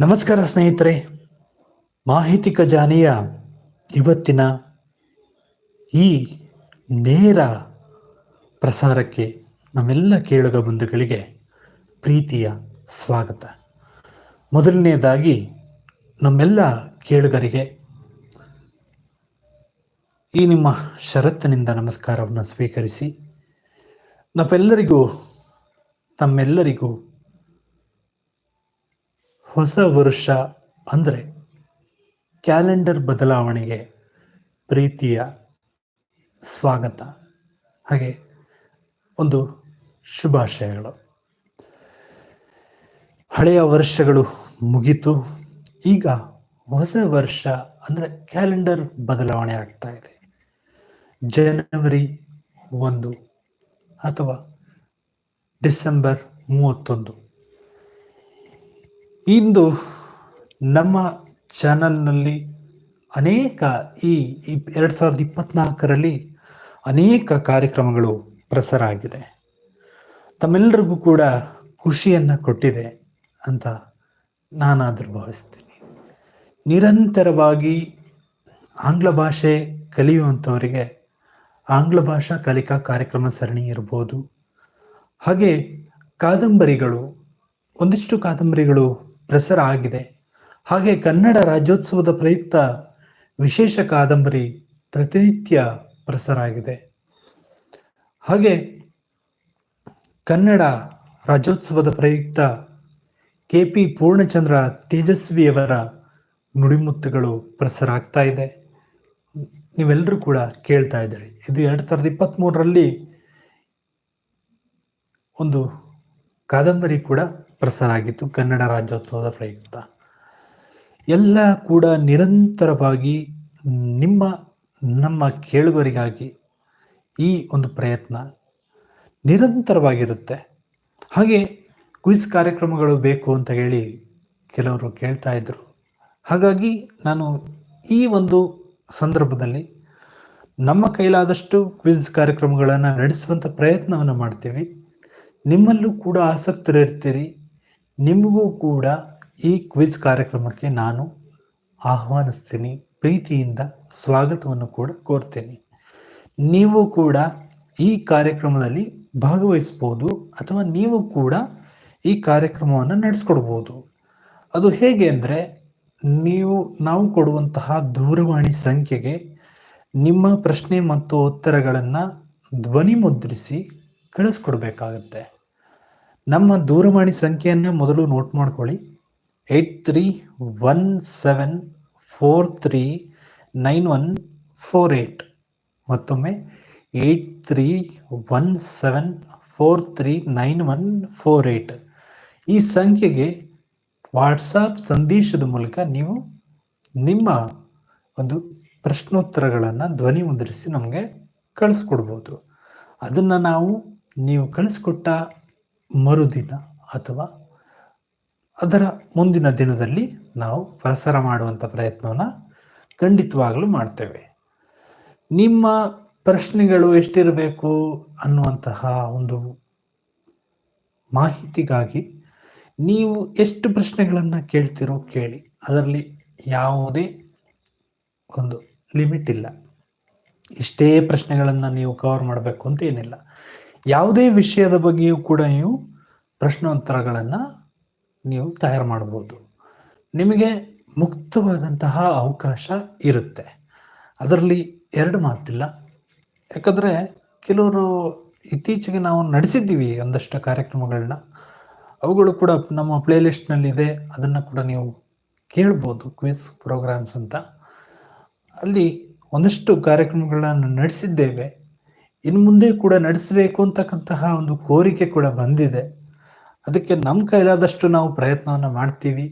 ನಮಸ್ಕಾರ ಸ್ನೇಹಿತರೆ. ಮಾಹಿತಿ ಖಜಾನೆಯ ಇವತ್ತಿನ ಈ ನೇರ ಪ್ರಸಾರಕ್ಕೆ ನಮ್ಮೆಲ್ಲ ಕೇಳುಗ ಬಂಧುಗಳಿಗೆ ಪ್ರೀತಿಯ ಸ್ವಾಗತ. ಮೊದಲನೆಯದಾಗಿ ನಮ್ಮೆಲ್ಲ ಕೇಳುಗರಿಗೆ ಈ ನಿಮ್ಮ ಷರತ್ತಿನಿಂದ ನಮಸ್ಕಾರವನ್ನು ಸ್ವೀಕರಿಸಿ ನಾವೆಲ್ಲರಿಗೂ ತಮ್ಮೆಲ್ಲರಿಗೂ ಹೊಸ ವರ್ಷ ಅಂದರೆ ಕ್ಯಾಲೆಂಡರ್ ಬದಲಾವಣೆಗೆ ಪ್ರೀತಿಯ ಸ್ವಾಗತ. ಹಾಗೆ ಒಂದು ಶುಭಾಶಯಗಳು. ಹಳೆಯ ವರ್ಷಗಳು ಮುಗಿತು. ಈಗ ಹೊಸ ವರ್ಷ ಅಂದರೆ ಕ್ಯಾಲೆಂಡರ್ ಬದಲಾವಣೆ ಆಗ್ತಾ ಜನವರಿ ಒಂದು ಅಥವಾ ಡಿಸೆಂಬರ್ ಮೂವತ್ತೊಂದು. ಇಂದು ನಮ್ಮ ಚಾನಲ್ನಲ್ಲಿ ಅನೇಕ ಈ ಎರಡು ಸಾವಿರದ ಇಪ್ಪತ್ನಾಲ್ಕರಲ್ಲಿ ಅನೇಕ ಕಾರ್ಯಕ್ರಮಗಳು ಪ್ರಸಾರ ಆಗಿದೆ ತಮ್ಮೆಲ್ಲರಿಗೂ ಕೂಡ ಖುಷಿಯನ್ನು ಕೊಟ್ಟಿದೆ ಅಂತ ನಾನಾದರೂ ಭಾವಿಸ್ತೀನಿ. ನಿರಂತರವಾಗಿ ಆಂಗ್ಲ ಭಾಷೆ ಕಲಿಯುವಂಥವರಿಗೆ ಆಂಗ್ಲ ಭಾಷಾ ಕಲಿಕಾ ಕಾರ್ಯಕ್ರಮ ಸರಣಿ ಇರ್ಬೋದು. ಹಾಗೆ ಕಾದಂಬರಿಗಳು, ಒಂದಿಷ್ಟು ಕಾದಂಬರಿಗಳು ಪ್ರಸಾರ ಆಗಿದೆ. ಹಾಗೆ ಕನ್ನಡ ರಾಜ್ಯೋತ್ಸವದ ಪ್ರಯುಕ್ತ ವಿಶೇಷ ಕಾದಂಬರಿ ಪ್ರತಿನಿತ್ಯ ಪ್ರಸಾರ ಆಗಿದೆ. ಹಾಗೆ ಕನ್ನಡ ರಾಜ್ಯೋತ್ಸವದ ಪ್ರಯುಕ್ತ ಕೆ ಪಿ ಪೂರ್ಣಚಂದ್ರ ತೇಜಸ್ವಿಯವರ ನುಡಿಮುತ್ತುಗಳು ಪ್ರಸಾರ ಆಗ್ತಾ ಇದೆ. ನೀವೆಲ್ಲರೂ ಕೂಡ ಕೇಳ್ತಾ ಇದ್ದೀರಿ. ಇದು ಎರಡು ಸಾವಿರದ ಇಪ್ಪತ್ತ್ಮೂರರಲ್ಲಿ ಒಂದು ಕಾದಂಬರಿ ಕೂಡ ಪ್ರಸಾರ ಆಗಿತ್ತು, ಕನ್ನಡ ರಾಜ್ಯೋತ್ಸವದ ಪ್ರಯುಕ್ತ. ಎಲ್ಲ ಕೂಡ ನಿರಂತರವಾಗಿ ನಿಮ್ಮ, ನಮ್ಮ ಕೇಳುಗರಿಗಾಗಿ ಈ ಒಂದು ಪ್ರಯತ್ನ ನಿರಂತರವಾಗಿರುತ್ತೆ. ಹಾಗೆ ಕ್ವಿಸ್ ಕಾರ್ಯಕ್ರಮಗಳು ಬೇಕು ಅಂತ ಹೇಳಿ ಕೆಲವರು ಕೇಳ್ತಾ ಇದ್ದರು ಹಾಗಾಗಿ ನಾನು ಈ ಒಂದು ಸಂದರ್ಭದಲ್ಲಿ ನಮ್ಮ ಕೈಲಾದಷ್ಟು ಕ್ವಿಜ್ ಕಾರ್ಯಕ್ರಮಗಳನ್ನು ನಡೆಸುವಂಥ ಪ್ರಯತ್ನವನ್ನು ಮಾಡ್ತೀವಿ. ನಿಮ್ಮಲ್ಲೂ ಕೂಡ ಆಸಕ್ತರಿರ್ತೀರಿ. ನಿಮಗೂ ಕೂಡ ಈ ಕ್ವಿಜ್ ಕಾರ್ಯಕ್ರಮಕ್ಕೆ ನಾನು ಆಹ್ವಾನಿಸ್ತೀನಿ. ಪ್ರೀತಿಯಿಂದ ಸ್ವಾಗತವನ್ನು ಕೂಡ ಕೋರ್ತೀನಿ. ನೀವು ಕೂಡ ಈ ಕಾರ್ಯಕ್ರಮದಲ್ಲಿ ಭಾಗವಹಿಸ್ಬೋದು ಅಥವಾ ನೀವು ಕೂಡ ಈ ಕಾರ್ಯಕ್ರಮವನ್ನು ನಡೆಸ್ಕೊಡ್ಬೋದು. ಅದು ಹೇಗೆ ಅಂದರೆ ನೀವು, ನಾವು ಕೊಡುವಂತಹ ದೂರವಾಣಿ ಸಂಖ್ಯೆಗೆ ನಿಮ್ಮ ಪ್ರಶ್ನೆ ಮತ್ತು ಉತ್ತರಗಳನ್ನು ಧ್ವನಿ ಮುದ್ರಿಸಿ ಕಳಿಸ್ಕೊಡ್ಬೇಕಾಗತ್ತೆ. ನಮ್ಮ ದೂರವಾಣಿ ಸಂಖ್ಯೆಯನ್ನು ಮೊದಲು ನೋಟ್ ಮಾಡ್ಕೊಳ್ಳಿ. Eight three one seven four three nine one four eight ಮತ್ತೊಮ್ಮೆ eight three one seven four three nine one four eight ಈ ಸಂಖ್ಯೆಗೆ ವಾಟ್ಸಪ್ ಸಂದೇಶದ ಮೂಲಕ ನೀವು ನಿಮ್ಮ ಒಂದು ಪ್ರಶ್ನೋತ್ತರಗಳನ್ನು ಧ್ವನಿ ಮುದ್ರಿಸಿ ನಮಗೆ ಕಳಿಸ್ಕೊಡ್ಬೋದು. ಅದನ್ನು ನಾವು ನೀವು ಕಳಿಸ್ಕೊಟ್ಟ ಮರುದಿನ ಅಥವಾ ಅದರ ಮುಂದಿನ ದಿನದಲ್ಲಿ ನಾವು ಪ್ರಸಾರ ಮಾಡುವಂಥ ಪ್ರಯತ್ನವನ್ನು ಖಂಡಿತವಾಗಲೂ ಮಾಡ್ತೇವೆ. ನಿಮ್ಮ ಪ್ರಶ್ನೆಗಳು ಎಷ್ಟಿರಬೇಕು ಅನ್ನುವಂತಹ ಒಂದು ಮಾಹಿತಿಗಾಗಿ ನೀವು ಎಷ್ಟು ಪ್ರಶ್ನೆಗಳನ್ನು ಕೇಳ್ತಿರೋ ಕೇಳಿ. ಅದರಲ್ಲಿ ಯಾವುದೇ ಒಂದು ಲಿಮಿಟ್ ಇಲ್ಲ. ಇಷ್ಟೇ ಪ್ರಶ್ನೆಗಳನ್ನು ನೀವು ಕವರ್ ಮಾಡಬೇಕು ಅಂತ ಏನಿಲ್ಲ. ಯಾವುದೇ ವಿಷಯದ ಬಗ್ಗೆಯೂ ಕೂಡ ನೀವು ಪ್ರಶ್ನೋತ್ತರಗಳನ್ನು ನೀವು ತಯಾರು ಮಾಡ್ಬೋದು. ನಿಮಗೆ ಮುಕ್ತವಾದಂತಹ ಅವಕಾಶ ಇರುತ್ತೆ. ಅದರಲ್ಲಿ ಎರಡು ಮಾತಿಲ್ಲ. ಯಾಕಂದರೆ ಕೆಲವರು ಇತ್ತೀಚೆಗೆ ನಾವು ನಡೆಸಿದ್ದೀವಿ ಒಂದಷ್ಟು ಕಾರ್ಯಕ್ರಮಗಳನ್ನ. ಅವುಗಳು ಕೂಡ ನಮ್ಮ ಪ್ಲೇಲಿಸ್ಟ್ನಲ್ಲಿದೆ. ಅದನ್ನು ಕೂಡ ನೀವು ಕೇಳ್ಬೋದು ಕ್ವಿಸ್ ಪ್ರೋಗ್ರಾಮ್ಸ್ ಅಂತ. ಅಲ್ಲಿ ಒಂದಷ್ಟು ಕಾರ್ಯಕ್ರಮಗಳನ್ನು ನಡೆಸಿದ್ದೇವೆ. ಇನ್ನು ಮುಂದೆ ಕೂಡ ನಡೆಸಬೇಕು ಅಂತಕ್ಕಂತಹ ಒಂದು ಕೋರಿಕೆ ಕೂಡ ಬಂದಿದೆ. ಅದಕ್ಕೆ ನಮ್ಮ ಕೈಲಾದಷ್ಟು ನಾವು ಪ್ರಯತ್ನವನ್ನು ಮಾಡ್ತೀವಿ.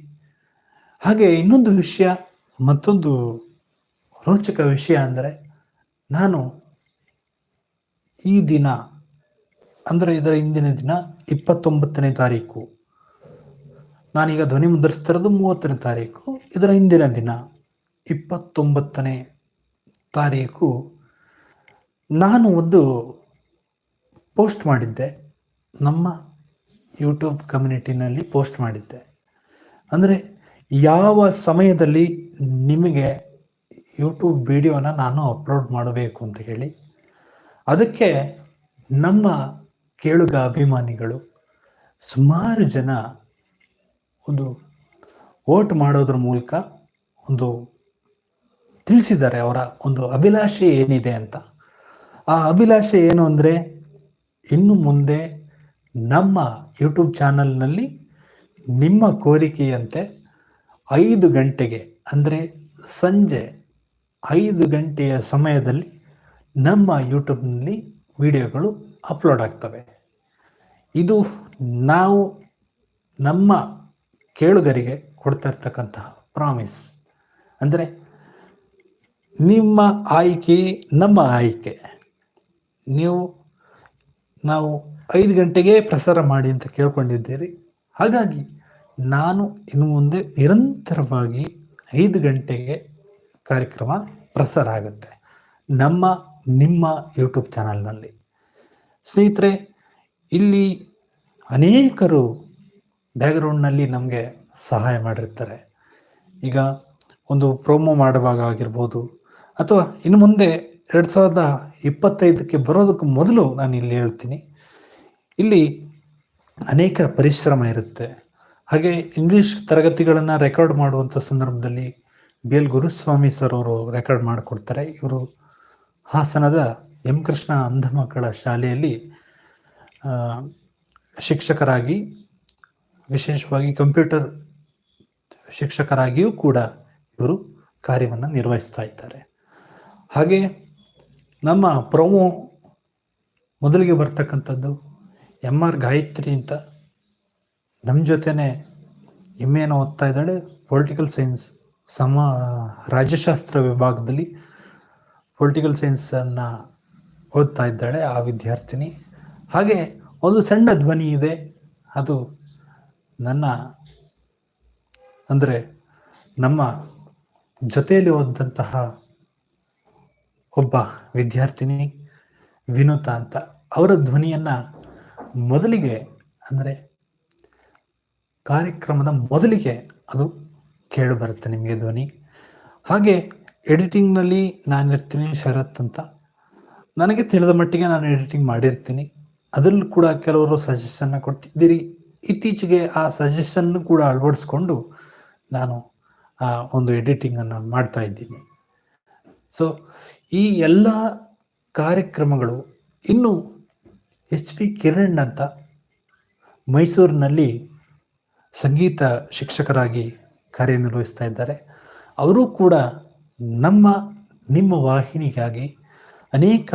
ಹಾಗೆ ಇನ್ನೊಂದು ವಿಷಯ, ಮತ್ತೊಂದು ರೋಚಕ ವಿಷಯ ಅಂದರೆ, ನಾನು ಈ ದಿನ ಅಂದರೆ ಇದರ ಇಂದಿನ ದಿನ ಇಪ್ಪತ್ತೊಂಬತ್ತನೇ ತಾರೀಕು. ನಾನೀಗ ಧ್ವನಿ ಮುದ್ರಿಸ್ತಿರೋದು ಮೂವತ್ತನೇ ತಾರೀಕು. ಇದರ ಹಿಂದಿನ ದಿನ ಇಪ್ಪತ್ತೊಂಬತ್ತನೇ ತಾರೀಕು. ನಾನು ಒಂದು ಪೋಸ್ಟ್ ಮಾಡಿದ್ದೆ. ನಮ್ಮ ಯೂಟ್ಯೂಬ್ ಕಮ್ಯುನಿಟಿನಲ್ಲಿ ಪೋಸ್ಟ್ ಮಾಡಿದ್ದೆ. ಅಂದರೆ ಯಾವ ಸಮಯದಲ್ಲಿ ನಿಮಗೆ ಯೂಟ್ಯೂಬ್ ವಿಡಿಯೋನ ನಾನು ಅಪ್ಲೋಡ್ ಮಾಡಬೇಕು ಅಂತ ಹೇಳಿ. ಅದಕ್ಕೆ ನಮ್ಮ ಕೇಳುಗ ಅಭಿಮಾನಿಗಳು ಸುಮಾರು ಜನ ಒಂದು ವೋಟ್ ಮಾಡೋದ್ರ ಮೂಲಕ ಒಂದು ತಿಳಿಸಿದ್ದಾರೆ ಅವರ ಒಂದು ಅಭಿಲಾಷೆ ಏನಿದೆ ಅಂತ. ಆ ಅಭಿಲಾಷೆ ಏನು ಅಂದರೆ ಇನ್ನು ಮುಂದೆ ನಮ್ಮ ಯೂಟ್ಯೂಬ್ ಚಾನಲ್ನಲ್ಲಿ ನಿಮ್ಮ ಕೋರಿಕೆಯಂತೆ ಐದು ಗಂಟೆಗೆ ಅಂದರೆ ಸಂಜೆ ಐದು ಗಂಟೆಯ ಸಮಯದಲ್ಲಿ ನಮ್ಮ ಯೂಟ್ಯೂಬ್ನಲ್ಲಿ ವಿಡಿಯೋಗಳು ಅಪ್ಲೋಡ್ ಆಗ್ತವೆ. ಇದು ನಾವು ನಮ್ಮ ಕೇಳುಗರಿಗೆ ಕೊಡ್ತಾ ಇರ್ತಕ್ಕಂತಹ ಪ್ರಾಮಿಸ್ ಅಂದರೆ ನಿಮ್ಮ ಆಯ್ಕೆ, ನಮ್ಮ ಆಯ್ಕೆ. ನೀವು, ನಾವು ಐದು ಗಂಟೆಗೆ ಪ್ರಸಾರ ಮಾಡಿ ಅಂತ ಕೇಳ್ಕೊಂಡಿದ್ದೀರಿ. ಹಾಗಾಗಿ ನಾನು ಇನ್ನು ಮುಂದೆ ನಿರಂತರವಾಗಿ ಐದು ಗಂಟೆಗೆ ಕಾರ್ಯಕ್ರಮ ಪ್ರಸಾರ ಆಗುತ್ತೆ. ನಮ್ಮ, ನಿಮ್ಮ ಯೂಟ್ಯೂಬ್ ಚಾನಲ್ನಲ್ಲಿ ಸ್ನೇಹಿತರೆ, ಇಲ್ಲಿ ಅನೇಕರು ಬ್ಯಾಕ್ಗ್ರೌಂಡ್ನಲ್ಲಿ ನಮಗೆ ಸಹಾಯ ಮಾಡಿರ್ತಾರೆ. ಈಗ ಒಂದು ಪ್ರೋಮೋ ಮಾಡುವಾಗ ಆಗಿರ್ಬೋದು, ಅಥವಾ ಇನ್ನು ಮುಂದೆ ಎರಡು ಸಾವಿರದ ಇಪ್ಪತ್ತೈದಕ್ಕೆ ಬರೋದಕ್ಕೆ ಮೊದಲು ನಾನು ಇಲ್ಲಿ ಹೇಳ್ತೀನಿ. ಇಲ್ಲಿ ಅನೇಕರ ಪರಿಶ್ರಮ ಇರುತ್ತೆ. ಹಾಗೆ ಇಂಗ್ಲೀಷ್ ತರಗತಿಗಳನ್ನು ರೆಕಾರ್ಡ್ ಮಾಡುವಂಥ ಸಂದರ್ಭದಲ್ಲಿ ಬಿ ಎಲ್ ಗುರುಸ್ವಾಮಿ ಸರ್ ಅವರು ರೆಕಾರ್ಡ್ ಮಾಡಿಕೊಡ್ತಾರೆ. ಇವರು ಹಾಸನದ ಎಂ ಕೃಷ್ಣ ಅಂಧ ಮಕ್ಕಳ ಶಾಲೆಯಲ್ಲಿ ಶಿಕ್ಷಕರಾಗಿ, ವಿಶೇಷವಾಗಿ ಕಂಪ್ಯೂಟರ್ ಶಿಕ್ಷಕರಾಗಿಯೂ ಕೂಡ ಇವರು ಕಾರ್ಯವನ್ನು ನಿರ್ವಹಿಸ್ತಾ ಇದ್ದಾರೆ. ಹಾಗೆ ನಮ್ಮ ಪ್ರೊಮೋ ಮೊದಲಿಗೆ ಬರ್ತಕ್ಕಂಥದ್ದು ಎಂ ಆರ್ ಗಾಯತ್ರಿ ಅಂತ. ನಮ್ಮ ಜೊತೆನೆ ಹೆಮ್ಮೆಯನ್ನು ಓದ್ತಾ ಇದ್ದಾಳೆ? ಪೊಲಿಟಿಕಲ್ ಸೈನ್ಸ್ ಸಮ, ರಾಜ್ಯಶಾಸ್ತ್ರ ವಿಭಾಗದಲ್ಲಿ ಪೊಲಿಟಿಕಲ್ ಸೈನ್ಸನ್ನು ಓದ್ತಾ ಇದ್ದಾಳೆ ಆ ವಿದ್ಯಾರ್ಥಿನಿ. ಹಾಗೆ ಒಂದು ಸಣ್ಣ ಧ್ವನಿ ಇದೆ. ಅದು ನನ್ನ ಅಂದರೆ ನಮ್ಮ ಜೊತೆಯಲ್ಲಿ ಓದಂತಹ ಒಬ್ಬ ವಿದ್ಯಾರ್ಥಿನಿ ವಿನುತ ಅಂತ. ಅವರ ಧ್ವನಿಯನ್ನು ಮೊದಲಿಗೆ ಅಂದರೆ ಕಾರ್ಯಕ್ರಮದ ಮೊದಲಿಗೆ ಅದು ಕೇಳಿ ಬರುತ್ತೆ ನಿಮಗೆ ಧ್ವನಿ. ಹಾಗೆ ಎಡಿಟಿಂಗ್ನಲ್ಲಿ ನಾನಿರ್ತೀನಿ ಶರತ್ ಅಂತ. ನನಗೆ ತಿಳಿದ ಮಟ್ಟಿಗೆ ನಾನು ಎಡಿಟಿಂಗ್ ಮಾಡಿರ್ತೀನಿ. ಅದರಲ್ಲೂ ಕೂಡ ಕೆಲವರು ಸಜೆಷನ್ನ ಕೊಟ್ಟಿದ್ದೀರಿ. ಇತ್ತೀಚೆಗೆ ಆ ಸಜೆಷನ್ ಕೂಡ ಅಳವಡಿಸ್ಕೊಂಡು ನಾನು, ಆ, ಒಂದು ಎಡಿಟಿಂಗನ್ನು ಮಾಡ್ತಾ ಇದ್ದೀನಿ. ಸೊ ಈ ಎಲ್ಲ ಕಾರ್ಯಕ್ರಮಗಳು ಇನ್ನು ಎಚ್ ಪಿ ಕಿರಣ್ ಅಂತ ಮೈಸೂರಿನಲ್ಲಿ ಸಂಗೀತ ಶಿಕ್ಷಕರಾಗಿ ಕಾರ್ಯನಿರ್ವಹಿಸ್ತಾ ಇದ್ದಾರೆ. ಅವರು ಕೂಡ ನಮ್ಮ, ನಿಮ್ಮ ವಾಹಿನಿಗಾಗಿ ಅನೇಕ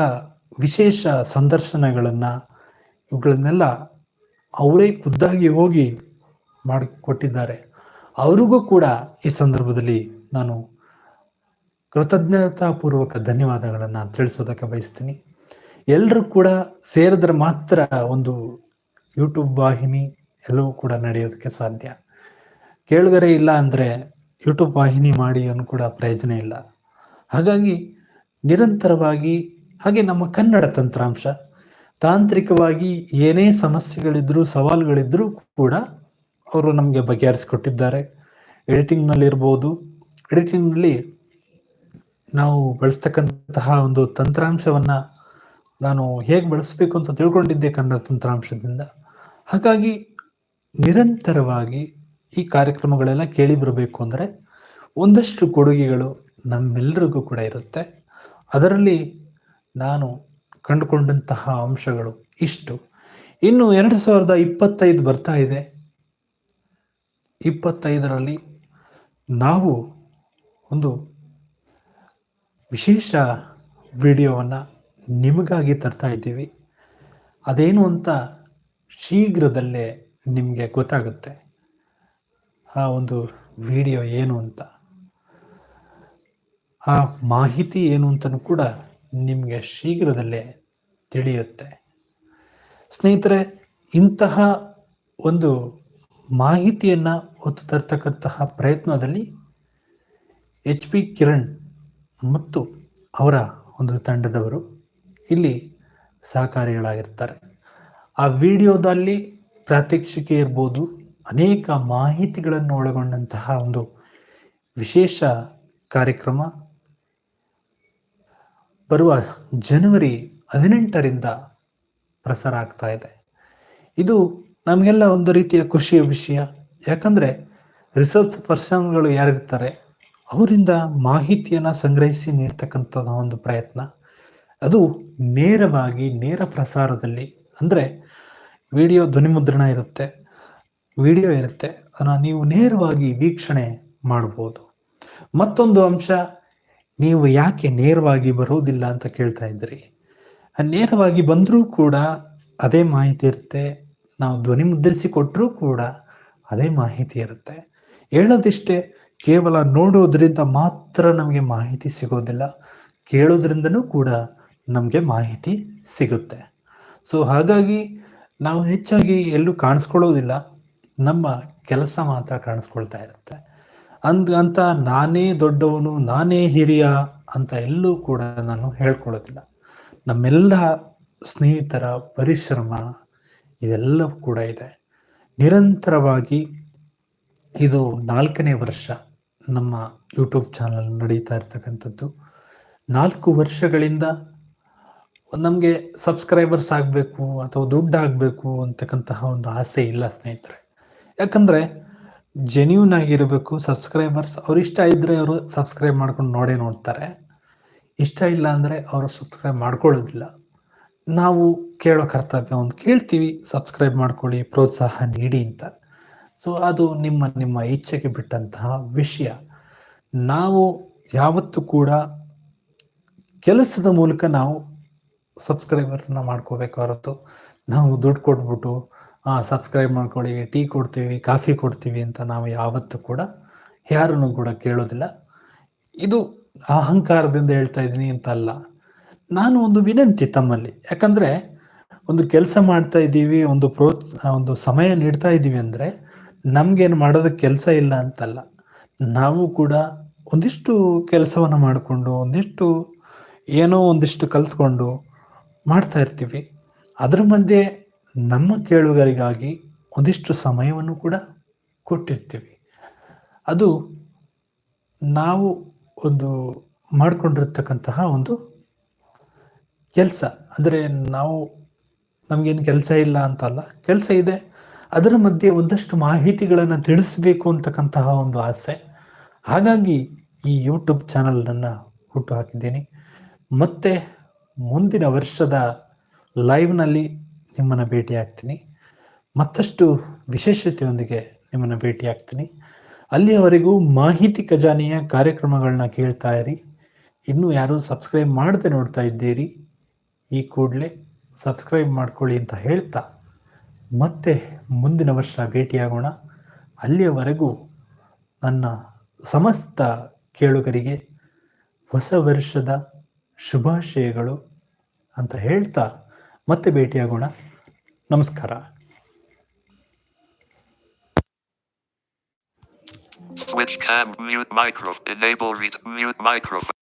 ವಿಶೇಷ ಸಂದರ್ಶನಗಳನ್ನು ಇವುಗಳನ್ನೆಲ್ಲ ಅವರೇ ಖುದ್ದಾಗಿ ಹೋಗಿ ಮಾಡಿಕೊಟ್ಟಿದ್ದಾರೆ. ಅವರಿಗೂ ಕೂಡ ಈ ಸಂದರ್ಭದಲ್ಲಿ ನಾನು ಕೃತಜ್ಞತಾಪೂರ್ವಕ ಧನ್ಯವಾದಗಳನ್ನು ತಿಳಿಸೋದಕ್ಕೆ ಬಯಸ್ತೀನಿ. ಎಲ್ಲರೂ ಕೂಡ ಸೇರಿದ್ರೆ ಮಾತ್ರ ಒಂದು ಯೂಟ್ಯೂಬ್ ವಾಹಿನಿ ಎಲ್ಲವೂ ಕೂಡ ನಡೆಯೋದಕ್ಕೆ ಸಾಧ್ಯ. ಕೇಳುಗರೆ ಇಲ್ಲ ಅಂದರೆ ಯೂಟ್ಯೂಬ್ ವಾಹಿನಿ ಮಾಡಿ ಅನ್ನು ಕೂಡ ಪ್ರಯೋಜನ ಇಲ್ಲ. ಹಾಗಾಗಿ ನಿರಂತರವಾಗಿ ಹಾಗೆ ನಮ್ಮ ಕನ್ನಡ ತಂತ್ರಾಂಶ, ತಾಂತ್ರಿಕವಾಗಿ ಏನೇ ಸಮಸ್ಯೆಗಳಿದ್ರೂ, ಸವಾಲುಗಳಿದ್ರೂ ಕೂಡ ಅವರು ನಮಗೆ ಬಗೆಹರಿಸಿಕೊಟ್ಟಿದ್ದಾರೆ. ಎಡಿಟಿಂಗ್ನಲ್ಲಿರ್ಬೋದು, ಎಡಿಟಿಂಗ್ನಲ್ಲಿ ನಾವು ಬಳಸ್ತಕ್ಕಂತಹ ಒಂದು ತಂತ್ರಾಂಶವನ್ನು ನಾನು ಹೇಗೆ ಬಳಸಬೇಕು ಅಂತ ತಿಳ್ಕೊಂಡಿದ್ದೆ ಕನ್ನಡ ತಂತ್ರಾಂಶದಿಂದ. ಹಾಗಾಗಿ ನಿರಂತರವಾಗಿ ಈ ಕಾರ್ಯಕ್ರಮಗಳೆಲ್ಲ ಕೇಳಿ ಬರಬೇಕು ಅಂದರೆ ಒಂದಷ್ಟು ಕೊಡುಗೆಗಳು ನಮ್ಮೆಲ್ಲರಿಗೂ ಕೂಡ ಇರುತ್ತೆ. ಅದರಲ್ಲಿ ನಾನು ಕಂಡುಕೊಂಡಂತಹ ಅಂಶಗಳು ಇಷ್ಟು. ಇನ್ನು ಎರಡು ಸಾವಿರದ ಇಪ್ಪತ್ತೈದು ಬರ್ತಾ ಇದೆ. ಇಪ್ಪತ್ತೈದರಲ್ಲಿ ನಾವು ಒಂದು ವಿಶೇಷ ವಿಡಿಯೋವನ್ನು ನಿಮಗಾಗಿ ತರ್ತಾ ಇದ್ದೀವಿ. ಅದೇನು ಅಂತ ಶೀಘ್ರದಲ್ಲೇ ನಿಮಗೆ ಗೊತ್ತಾಗುತ್ತೆ. ಆ ಒಂದು ವಿಡಿಯೋ ಏನು ಅಂತ. ಆ ಮಾಹಿತಿ ಏನು ಅಂತಲೂ ಕೂಡ ನಿಮಗೆ ಶೀಘ್ರದಲ್ಲೇ ತಿಳಿಯುತ್ತೆ. ಸ್ನೇಹಿತರೆ, ಇಂತಹ ಒಂದು ಮಾಹಿತಿಯನ್ನು ಹೊತ್ತು ತರ್ತಕ್ಕಂತಹ ಪ್ರಯತ್ನದಲ್ಲಿ ಎಚ್ ಪಿ ಕಿರಣ್ ಮತ್ತು ಅವರ ಒಂದು ತಂಡದವರು ಇಲ್ಲಿ ಸಹಕಾರಿಗಳಾಗಿರ್ತಾರೆ. ಆ ವಿಡಿಯೋದಲ್ಲಿ ಪ್ರಾತ್ಯಕ್ಷಿಕೆ ಇರ್ಬೋದು, ಅನೇಕ ಮಾಹಿತಿಗಳನ್ನು ಒಳಗೊಂಡಂತಹ ಒಂದು ವಿಶೇಷ ಕಾರ್ಯಕ್ರಮ ಬರುವ ಜನವರಿ ಹದಿನೆಂಟರಿಂದ ಪ್ರಸಾರ ಆಗ್ತಾ ಇದೆ. ಇದು ನಮಗೆಲ್ಲ ಒಂದು ರೀತಿಯ ಖುಷಿಯ ವಿಷಯ. ಯಾಕಂದರೆ ರಿಸರ್ಚ್ ಪರ್ಸನ್ಗಳು ಯಾರಿರ್ತಾರೆ, ಅವರಿಂದ ಮಾಹಿತಿಯನ್ನು ಸಂಗ್ರಹಿಸಿ ನೀಡ್ತಕ್ಕಂಥ ಒಂದು ಪ್ರಯತ್ನ. ಅದು ನೇರವಾಗಿ, ನೇರ ಪ್ರಸಾರದಲ್ಲಿ. ಅಂದರೆ ವಿಡಿಯೋ ಧ್ವನಿಮುದ್ರಣ ಇರುತ್ತೆ, ವಿಡಿಯೋ ಇರುತ್ತೆ, ಅದನ್ನು ನೀವು ನೇರವಾಗಿ ವೀಕ್ಷಣೆ ಮಾಡ್ಬೋದು. ಮತ್ತೊಂದು ಅಂಶ ನೀವು ಯಾಕೆ ನೇರವಾಗಿ ಬರೋದಿಲ್ಲ ಅಂತ ಕೇಳ್ತಾ ಇದ್ರಿ? ನೇರವಾಗಿ ಬಂದರೂ ಕೂಡ ಅದೇ ಮಾಹಿತಿ ಇರುತ್ತೆ. ನಾವು ಧ್ವನಿ ಮುದ್ರಿಸಿ ಕೊಟ್ಟರೂ ಕೂಡ ಅದೇ ಮಾಹಿತಿ ಇರುತ್ತೆ. ಹೇಳೋದಿಷ್ಟೇ, ಕೇವಲ ನೋಡೋದ್ರಿಂದ ಮಾತ್ರ ನಮಗೆ ಮಾಹಿತಿ ಸಿಗೋದಿಲ್ಲ. ಕೇಳೋದ್ರಿಂದನೂ ಕೂಡ ನಮಗೆ ಮಾಹಿತಿ ಸಿಗುತ್ತೆ. ಸೊ ಹಾಗಾಗಿ ನಾವು ಹೆಚ್ಚಾಗಿ ಎಲ್ಲೂ ಕಾಣಿಸ್ಕೊಳ್ಳೋದಿಲ್ಲ. ನಮ್ಮ ಕೆಲಸ ಮಾತ್ರ ಕಾಣಿಸ್ಕೊಳ್ತಾ ಇರುತ್ತೆ. ಅಂದ್ ಅಂತ ನಾನೇ ದೊಡ್ಡವನು, ನಾನೇ ಹಿರಿಯ ಅಂತ ಎಲ್ಲೂ ಕೂಡ ನಾನು ಹೇಳ್ಕೊಳ್ಳೋದಿಲ್ಲ. ನಮ್ಮೆಲ್ಲ ಸ್ನೇಹಿತರ ಪರಿಶ್ರಮ ಇವೆಲ್ಲವೂ ಕೂಡ ಇದೆ. ನಿರಂತರವಾಗಿ ಇದು ನಾಲ್ಕನೇ ವರ್ಷ ನಮ್ಮ ಯೂಟ್ಯೂಬ್ ಚಾನಲ್ ನಡೀತಾ ಇರ್ತಕ್ಕಂಥದ್ದು. ನಾಲ್ಕು ವರ್ಷಗಳಿಂದ ನಮಗೆ ಸಬ್ಸ್ಕ್ರೈಬರ್ಸ್ ಆಗಬೇಕು ಅಥವಾ ದುಡ್ಡು ಆಗಬೇಕು ಅಂತಕ್ಕಂತಹ ಒಂದು ಆಸೆ ಇಲ್ಲ ಸ್ನೇಹಿತರೆ. ಯಾಕಂದರೆ ಜೆನ್ಯೂನ್ ಆಗಿರಬೇಕು ಸಬ್ಸ್ಕ್ರೈಬರ್ಸ್ ಅವ್ರು ಇಷ್ಟ ಇದ್ದರೆ ಅವರು ಸಬ್ಸ್ಕ್ರೈಬ್ ಮಾಡ್ಕೊಂಡು ನೋಡೇ ನೋಡ್ತಾರೆ. ಇಷ್ಟ ಇಲ್ಲ ಅಂದರೆ ಅವರು ಸಬ್ಸ್ಕ್ರೈಬ್ ಮಾಡ್ಕೊಳ್ಳೋದಿಲ್ಲ. ನಾವು ಕೇಳೋ ಕರ್ತವ್ಯ ಒಂದು ಕೇಳ್ತೀವಿ ಸಬ್ಸ್ಕ್ರೈಬ್ ಮಾಡ್ಕೊಳ್ಳಿ, ಪ್ರೋತ್ಸಾಹ ನೀಡಿ ಅಂತ. ಸೊ ಅದು ನಿಮ್ಮ ನಿಮ್ಮ ಇಚ್ಛೆಗೆ ಬಿಟ್ಟಂತಹ ವಿಷಯ. ನಾವು ಯಾವತ್ತೂ ಕೂಡ ಕೆಲಸದ ಮೂಲಕ ನಾವು ಸಬ್ಸ್ಕ್ರೈಬರ್ನ ಮಾಡ್ಕೋಬೇಕು ಹೊರತು. ನಾವು ದುಡ್ಡು ಕೊಟ್ಬಿಟ್ಟು ಸಬ್ಸ್ಕ್ರೈಬ್ ಮಾಡ್ಕೊಳ್ಳಿ, ಟೀ ಕೊಡ್ತೀವಿ, ಕಾಫಿ ಕೊಡ್ತೀವಿ ಅಂತ ನಾವು ಯಾವತ್ತೂ ಕೂಡ ಯಾರನ್ನು ಕೂಡ ಕೇಳೋದಿಲ್ಲ. ಇದು ಅಹಂಕಾರದಿಂದ ಹೇಳ್ತಾ ಇದ್ದೀನಿ ಅಂತ ಅಲ್ಲ ನಾನು ಒಂದು ವಿನಂತಿ ತಮ್ಮಲ್ಲಿ. ಯಾಕಂದರೆ ಒಂದು ಕೆಲಸ ಮಾಡ್ತಾ ಇದ್ದೀವಿ, ಒಂದು ಪ್ರೋತ್, ಒಂದು ಸಮಯ ನೀಡ್ತಾ ಇದ್ದೀವಿ ಅಂದರೆ ನಮಗೇನು ಮಾಡೋದಕ್ಕೆ ಕೆಲಸ ಇಲ್ಲ ಅಂತಲ್ಲ. ನಾವು ಕೂಡ ಒಂದಿಷ್ಟು ಕೆಲಸವನ್ನು ಮಾಡಿಕೊಂಡು, ಒಂದಿಷ್ಟು ಏನೋ ಒಂದಿಷ್ಟು ಕಲ್ತ್ಕೊಂಡು ಮಾಡ್ತಾ ಇರ್ತೀವಿ. ಅದ್ರ ಮಧ್ಯೆ ನಮ್ಮ ಕೇಳುಗರಿಗಾಗಿ ಒಂದಿಷ್ಟು ಸಮಯವನ್ನು ಕೂಡ ಕೊಟ್ಟಿರ್ತೀವಿ. ಅದು ನಾವು ಒಂದು ಮಾಡಿಕೊಂಡಿರ್ತಕ್ಕಂತಹ ಒಂದು ಕೆಲಸ. ಅಂದರೆ ನಾವು ನಮಗೇನು ಕೆಲಸ ಇಲ್ಲ ಅಂತಲ್ಲ, ಕೆಲಸ ಇದೆ. ಅದರ ಮಧ್ಯೆ ಒಂದಷ್ಟು ಮಾಹಿತಿಗಳನ್ನು ತಿಳಿಸ್ಬೇಕು ಅಂತಕ್ಕಂತಹ ಒಂದು ಆಸೆ. ಹಾಗಾಗಿ ಈ ಯೂಟ್ಯೂಬ್ ಚಾನಲನ್ನು ಹುಟ್ಟು ಹಾಕಿದ್ದೀನಿ. ಮತ್ತೆ ಮುಂದಿನ ವರ್ಷದ ಲೈವ್ನಲ್ಲಿ ನಿಮ್ಮನ್ನು ಭೇಟಿ ಆಗ್ತೀನಿ ಮತ್ತಷ್ಟು ವಿಶೇಷತೆಯೊಂದಿಗೆ ನಿಮ್ಮನ್ನು ಭೇಟಿ ಆಗ್ತೀನಿ ಅಲ್ಲಿಯವರೆಗೂ ಮಾಹಿತಿ ಖಜಾನೆಯ ಕಾರ್ಯಕ್ರಮಗಳನ್ನ ಕೇಳ್ತಾ ಇರಿ. ಇನ್ನೂ ಯಾರೂ ಸಬ್ಸ್ಕ್ರೈಬ್ ಮಾಡದೆ ನೋಡ್ತಾ ಇದ್ದೀರಿ, ಈ ಕೂಡಲೇ ಸಬ್ಸ್ಕ್ರೈಬ್ ಮಾಡ್ಕೊಳ್ಳಿ ಅಂತ ಹೇಳ್ತಾ ಮತ್ತೆ ಮುಂದಿನ ವರ್ಷ ಭೇಟಿಯಾಗೋಣ. ಅಲ್ಲಿಯವರೆಗೂ ನನ್ನ ಸಮಸ್ತ ಕೇಳುಗರಿಗೆ ಹೊಸ ವರ್ಷದ ಶುಭಾಶಯಗಳು ಅಂತ ಹೇಳ್ತಾ ಮತ್ತೆ ಭೇಟಿಯಾಗೋಣ. ನಮಸ್ಕಾರ Switch cam mute micro. Enable read mute microphone.